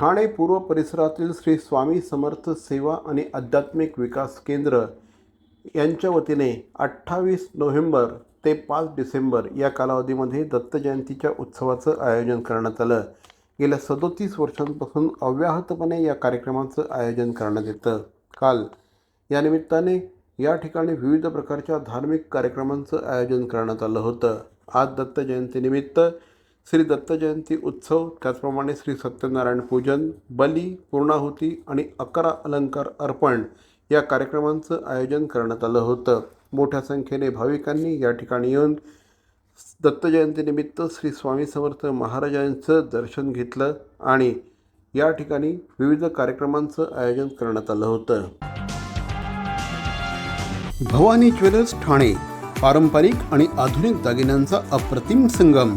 ठाणे पूर्व परिसरातील श्री स्वामी समर्थ सेवा आणि आध्यात्मिक विकास केंद्र यांच्या वतीने अठ्ठावीस नोव्हेंबर ते पाच डिसेंबर या कालावधीमध्ये दत्त जयंतीच्या उत्सवाचं आयोजन करण्यात आलं. गेल्या सदोतीस वर्षांपासून अव्याहतपणे या कार्यक्रमाचं आयोजन करण्यात येतं. काल या निमित्ताने या ठिकाणी विविध प्रकारच्या धार्मिक कार्यक्रमांचं आयोजन करण्यात आलं होतं. आज दत्त जयंतीनिमित्त श्री दत्त जयंती उत्सव त्याचप्रमाणे श्री सत्यनारायण पूजन बली पूर्णाहुती आणि अकरा अलंकार अर्पण या कार्यक्रमांचं आयोजन करण्यात आलं होतं. मोठ्या संख्येने भाविकांनी या ठिकाणी येऊन दत्त जयंतीनिमित्त श्री स्वामी समर्थ महाराजांचं दर्शन घेतलं आणि या ठिकाणी विविध कार्यक्रमांचं आयोजन करण्यात आलं होतं. भवानी ज्वेलर्स ठाणे पारंपरिक आणि आधुनिक दागिन्यांचा अप्रतिम संगम.